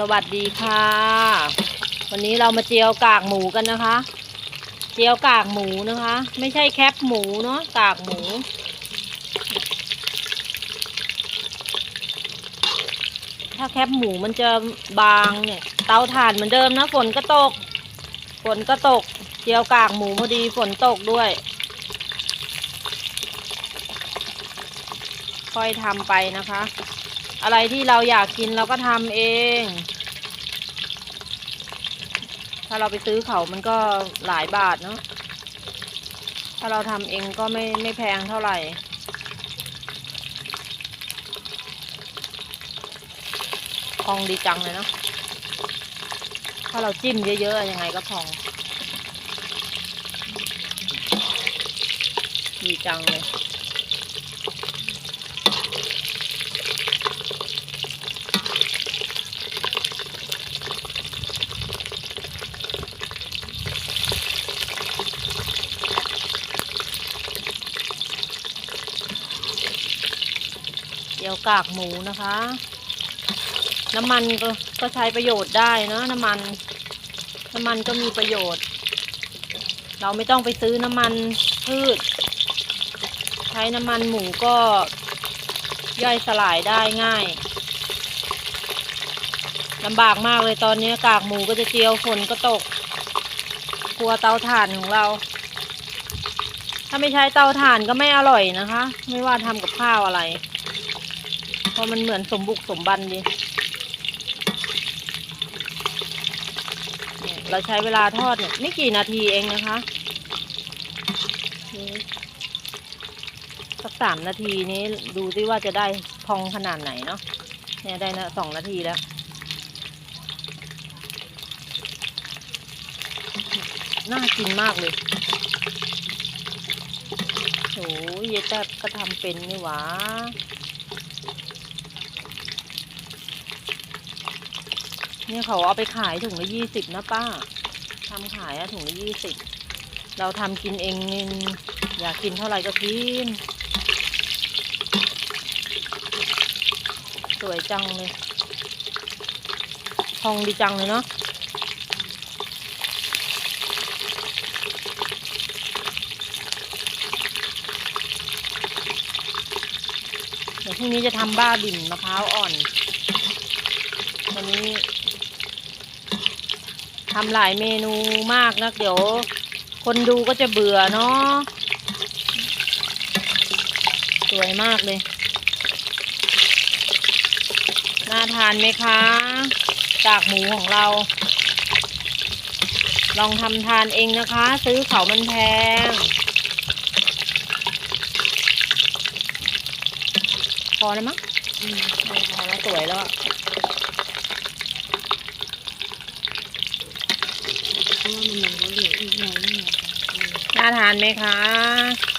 สวัสดีค่ะ วันนี้เรามาเจียวกากหมูกันนะคะ เจียวกากหมูนะคะ ไม่ใช่แคปหมูเนาะกากหมู ถ้าแคปหมูมันจะบางเนี่ย เตาถ่านเหมือนเดิมนะฝนก็ตก ฝนก็ตก เจียวกากหมูพอดีฝนตกด้วย ค่อยทำไปนะคะ อะไรที่เราอยากกินเราก็ทำเอง ถ้าเราไปซื้อเขามันก็หลายบาทเนาะ ถ้าเราทำเองก็ไม่ไม่แพงเท่าไหร่พองดีจังเลยเนาะ ถ้าเราจิ้มเยอะๆยังไงก็พอง ดีจังเลย เกี่ยวกากหมูนะคะ น้ำมันก็ก็ใช้ประโยชน์ได้นะน้ำมัน น้ำมันก็มีประโยชน์ เราไม่ต้องไปซื้อน้ำมันพืช ใช้น้ำมันหมูก็ย่อยสลายได้ง่ายลำบากมากเลยตอนนี้กากหมูก็จะเจียวฝนก็ตกครัวเตาถ่านของเรา ถ้าไม่ใช้เตาถ่านก็ไม่อร่อยนะคะ ไม่ว่าทำกับข้าวอะไร เพราะมันเหมือนสมบุกสมบันดีเราใช้เวลาทอดเนี่ยไม่กี่นาทีเองนะคะสักสามนาทีนี้ดูดิว่าจะได้พองขนาดไหนเนาะเนี่ยได้นะสองนาทีแล้ว น่ากินมากเลยโอ้ยยายแต้ก็ทำเป็นนี่หวะ เนี่ยเขาเอาไปขายถุงละยี่สิบนะป้าทำขายอะถุงละยี่สิบเราทำกินเองนี่อยากกินเท่าไหร่ก็กิน สวยจังเลยทองดีจังเลยเนาะเดี๋ยวพรุ่งนี้จะทำบ้าบิ่นมะพร้าวอ่อนวันนี้ ทำหลายเมนูมากนะเดี๋ยว คนดูก็จะเบื่อเนาะสวยมากเลย น่าทานไหมคะกากหมูของเรา ลองทำทานเองนะคะ ซื้อเขามันแพง พอแล้วมั้งพอแล้วสวยแล้วอะ เพราะว่ามันยังเหลืออีกหน่อยนึง น่าทานไหมคะ